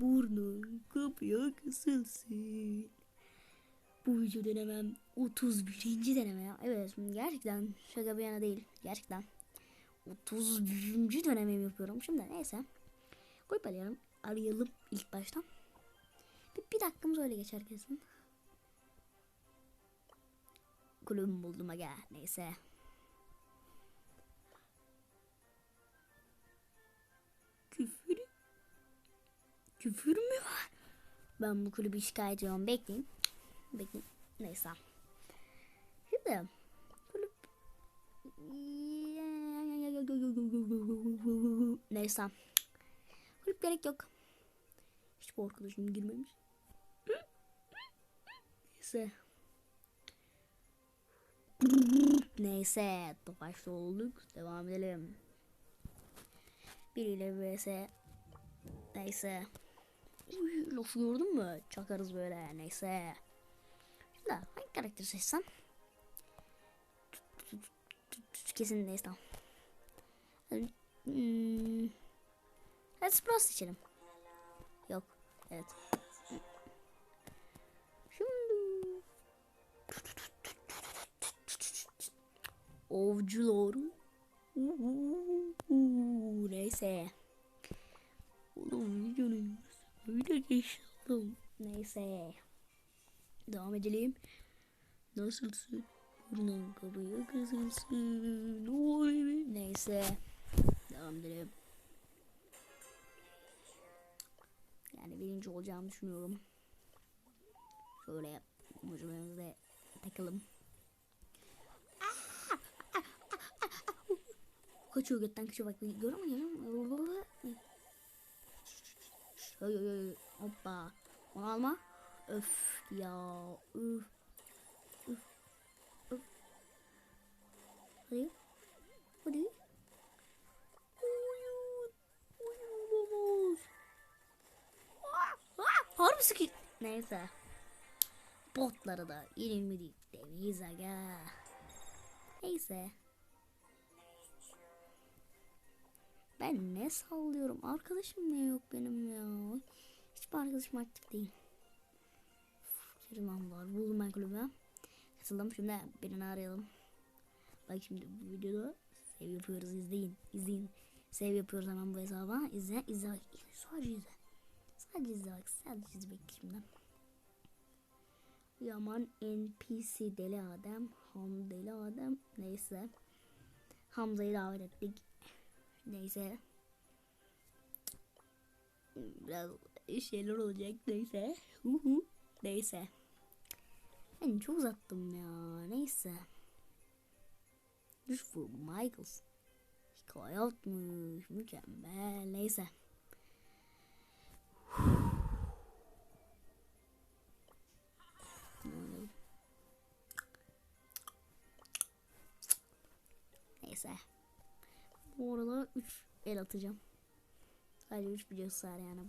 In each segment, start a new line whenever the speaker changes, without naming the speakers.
burnun kapıya kısılsın. Bu video denemem 31. deneme ya. Evet gerçekten şaka bir yana değil. Gerçekten 31. dönemimi yapıyorum. Şimdi neyse. Koyup arayalım. Arayalım ilk baştan. Bir, bir dakikamız öyle geçer kesin. Kulübümü buldum aga. Neyse. Küfür mü var? Ben bu kulübü şikayet ediyorum. Bekleyin. Bekleyin. Neyse. Şimdi kulüp Neyse. Kulüp gerek yok. Hiç bu arkadaşım girmemiş. Neyse. Neyse. Başta olduk. Devam edelim. Biriyle vs. Neyse. Uy, lafı gördün mü? Çakarız böyle. Neyse. Şimdi hangi karakteri seçsem? Kesin neyse tamam. Hmm. Hadi seçelim. Yok. Evet. Şimdi. Ovcular. Neyse. Oğlum videonun öyle geçtim. Neyse. Devam edelim. Nasılsın? Burnun kapıya kızılsın. Oy. Neyse. Devam edelim. Yani birinci olacağımı düşünüyorum. Şöyle ucumuzda takalım. Kaçıyor götten kaçıyor bak görüyor musun? Öy öy öy hoppa. Onu alma. Öf ya. Üf. Üf. Üf. Hadi. Hadi. Oyun. Oyun olamaz. Ah, ah, Harbi sıkı. Neyse. Botları da 20 demeyiz aga. Neyse. Ben ne sallıyorum? Arkadaşım ne yok benim ya. Hiçbir arkadaşım aktif değil. Kerim var. Buldum ben kulübe. Katıldım. Şimdi birini arayalım. Bak şimdi bu videoda sev yapıyoruz. izleyin. izleyin. Sev yapıyoruz hemen bu hesaba. İzle. izle. Bak. Sadece izle. Sadece izle bak. Sadece izle bak şimdi. Yaman NPC deli adam. Ham deli adam. Neyse. Hamza'yı davet ettik. Neyse. Biraz şeyler olacak neyse. Huhu. Neyse. Ben çok uzattım ya. Neyse. For Michaels. Hikaye atmış. Mükemmel. Neyse. Neyse. Bu arada 3 el atacağım. Sadece 3 biliyorsa yani.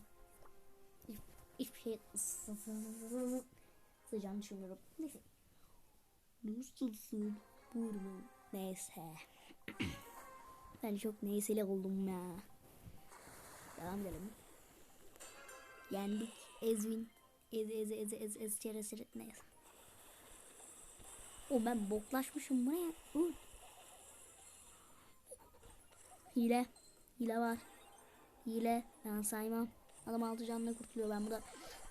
Hiç, hiçbir şey sıcağını düşünmüyorum. Neyse. Nasılsın? Burnu. Neyse. ben çok neyseli oldum ya. Devam edelim. Yendik. Ezvin. Ez ez ez ez ez çere çere neyse. O ben boklaşmışım bu ne? Uy. Hile. Hile var. Hile. Ben saymam. Adam altı canla kurtuluyor. Ben burada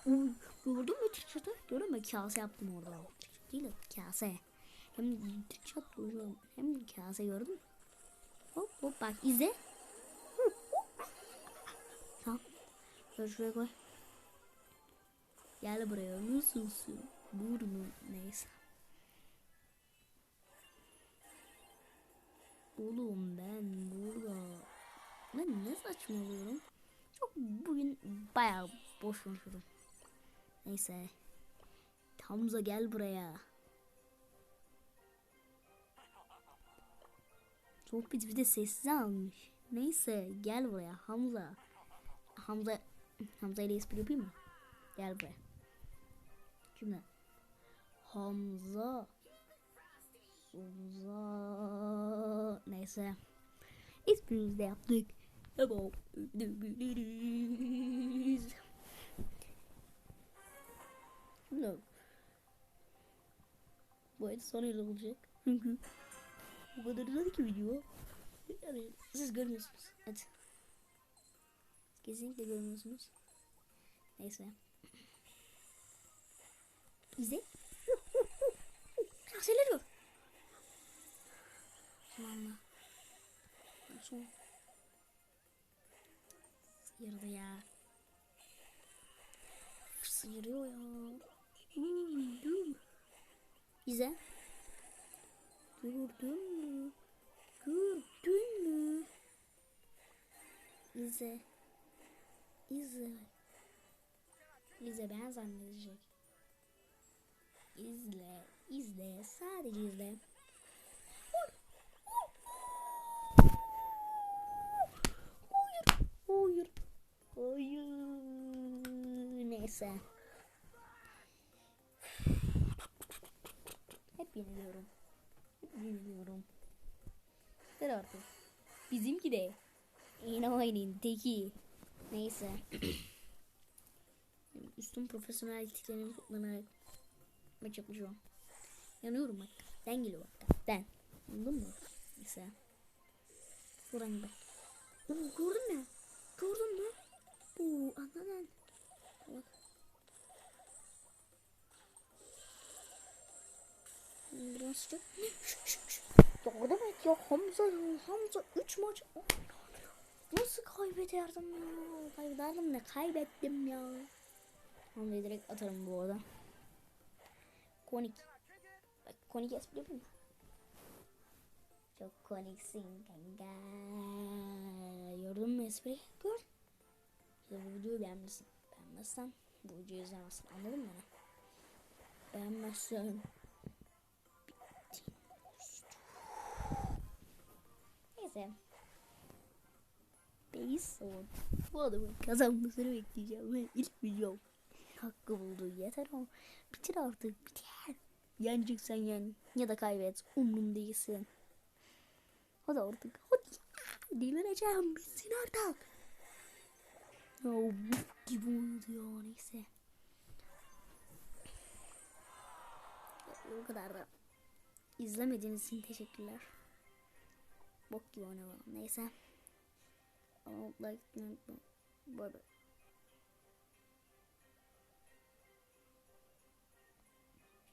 Uy, gördün mü tırçatı? Gördün mü? Kase yaptım orada. Değil de kase. Hem tırçat duruyorum. Hem kase gördün mü? Hop hop bak izle. Tamam. Şöyle şuraya koy. Gel buraya. Nasılsın? Burnu. Neyse. Oğlum ben burada ben ne saçmalıyorum? Çok bugün bayağı boş konuşuyorum. Neyse. Hamza gel buraya. Sohbet bir de sessiz almış. Neyse gel buraya Hamza. Hamza Hamza ile espri yapayım mı? Gel buraya. Şimdi Hamza Hamza şarkısı. İsmimizi de yaptık. No. Bu arada son el olacak. Çünkü bu kadar uzadı ki video. Yani siz görmüyorsunuz. Hadi. Kesinlikle görmüyorsunuz. Neyse. İzle. Akseler yok. Aman Allah. Son. Sıyırdı ya. Sıyırıyor ya. Dur. İzle. Gördün mü? Gördün mü? İzle. İzle. İzle ben zannedecek. İzle. İzle. Sadece izle. Neyse. Hep yeniliyorum. Hep yeniliyorum. Yeter artık. Bizimki de. Yine oynayın teki. Neyse. Üstün profesyonel etiklerini kullanarak maç yapacağım. Yanıyorum bak. Den geliyor bak. Den. Anladın mı? Neyse. Buradan bak. Oo, gördün mü? Gördün mü? Oo, anladın. Bak. Biraz sıcak. Yardım et ya Hamza ya Hamza 3 maç. Nasıl kaybederdim ya? Kaybederdim de kaybettim ya. Hamza'yı direkt atarım bu arada. Konik. Bak konik espri yapayım mı? Çok koniksin kanka. Gördün mü espri? Gör. İşte bu videoyu beğenmişsin. Beğenmezsen bu videoyu izlemezsin. Anladın mı? Beğenmezsen Neyse. Beyiz son. Bu adamın kazanmasını bekleyeceğim ve ilk videom hakkı buldu. Yeter o. Bitir artık. Bitir. Yeneceksen yen. Ya da kaybet. Umrum değilsin. Hadi artık. Hadi. Delireceğim. Bitsin artık. Ya bu gibi oldu ya. Neyse. Bu kadar da. İzlemediğiniz için teşekkürler. Bok gibi oynamam. Neyse. Ama like, unutma. Bay bay.